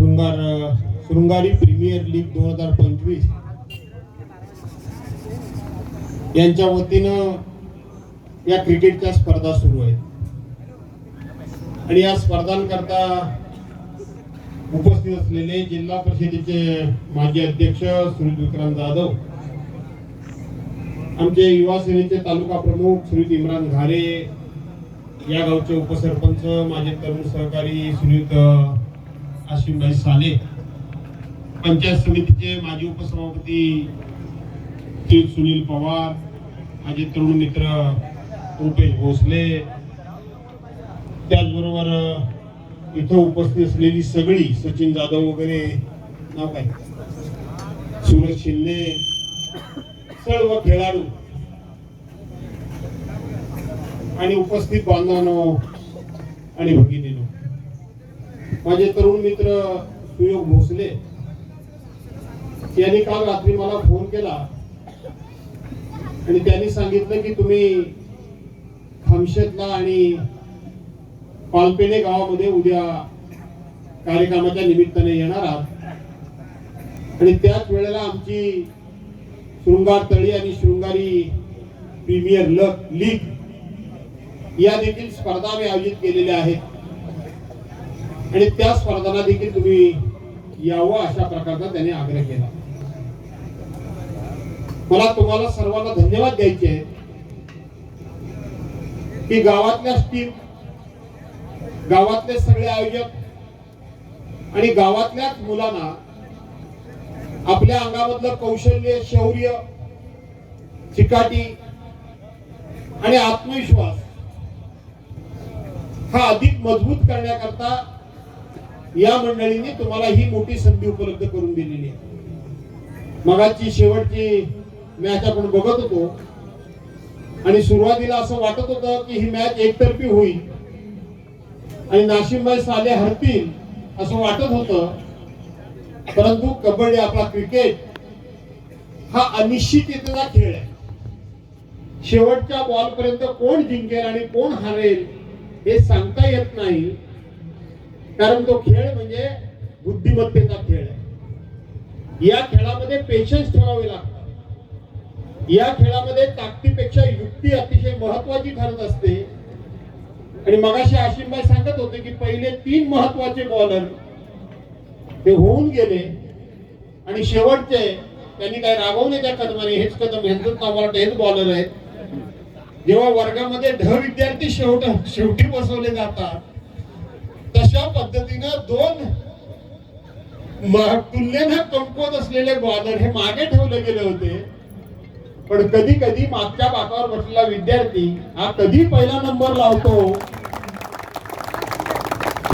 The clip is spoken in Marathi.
शृंगार शृंगारी प्रीमियर लीग दोन हजार पंचवीस यांच्या वतीनं या क्रिकेटच्या स्पर्धा सुरू आहेत. आणि या स्पर्धांकरता उपस्थित असलेले जिल्हा परिषदेचे माजी अध्यक्ष श्री विक्रांत जाधव आमचे युवा सेनेचे तालुका प्रमुख श्रीयुत इम्रान घारे या गावचे उपसरपंच माझे तरुण सहकारी श्रीयुत आशिमभाई साले पंचायत समितीचे माजी उपसभापती श्री सुनील पवार माझे तरुण मित्र रुपेश भोसले त्याचबरोबर इथं उपस्थित असलेली सगळी सचिन जाधव वगैरे नाव काय? सुरज शिंदे सर्व खेळाडू. आणि उपस्थित बांधवांनो आणि भगिनीनो. माझे तरुण मित्र सुयोग भोसले यांनी काल रात्री मला फोन केला. आणि त्यांनी सांगितलं की तुम्ही खामशेतला आणि पालपेणे गावामध्ये उद्या कार्यक्रमाच्या निमित्ताने येणार आहात. आणि त्याच वेळेला आमची शृंगार तळी आणि शृंगारी प्रीमियर लग लीग या देखील स्पर्धा आम्ही आयोजित केलेल्या आहेत. आणि त्या स्पर्धांना देखील तुम्ही यावं अशा प्रकारचा त्याने आग्रह केला. मला तुम्हाला सर्वांना धन्यवाद द्यायचे की गावातल्या टीम गावातले सगळे आयोजक आणि गावातल्याच मुलांना आपल्या अंगामधलं कौशल्य शौर्य चिकाटी आणि आत्मविश्वास हा अधिक मजबूत करण्याकरता या मंडळींनी तुम्हाला ही मोठी संधी उपलब्ध करून दिलेली आहे. मगाची शेवटची मॅच आपण बघत होतो. आणि सुरुवातीला असं वाटत होतं की ही मॅच एकतर्फी होईल. आणि नाशिमबाई साले हरतील असं वाटत होतं. परंतु कबड्डी आपला क्रिकेट हा अनिश्चिततेचा खेळ आहे. शेवटच्या बॉल पर्यंत कोण जिंकेल आणि कोण हारेल हे सांगता येत नाही. कारण तो खेळ म्हणजे बुद्धिमत्तेचा खेळ आहे. या खेळामध्ये पेशन्स ठेवावे लागतात. या खेळामध्ये ताकदीपेक्षा युक्ती अतिशय महत्वाची ठरत असते. आणि मगाशी आशिमबाई सांगत होते की पहिले तीन महत्त्वाचे बॉलर ते होऊन गेले आणि शेवटचे त्यांनी काय रागवले त्या कदमाने हेच कदम यांचं नाव वाटतं हेच बॉलर आहेत. जेव्हा वर्गामध्ये ढ विद्यार्थी शेवट शेवटी बसवले जातात अशा पद्धतीनं दोन तुलनेनं कमकुवत असलेले ग्वादर हे मागे ठेवले गेले होते. पण कधी कधी मागच्या बाकावर बसलेला विद्यार्थी हा कधी पहिला नंबर लावतो?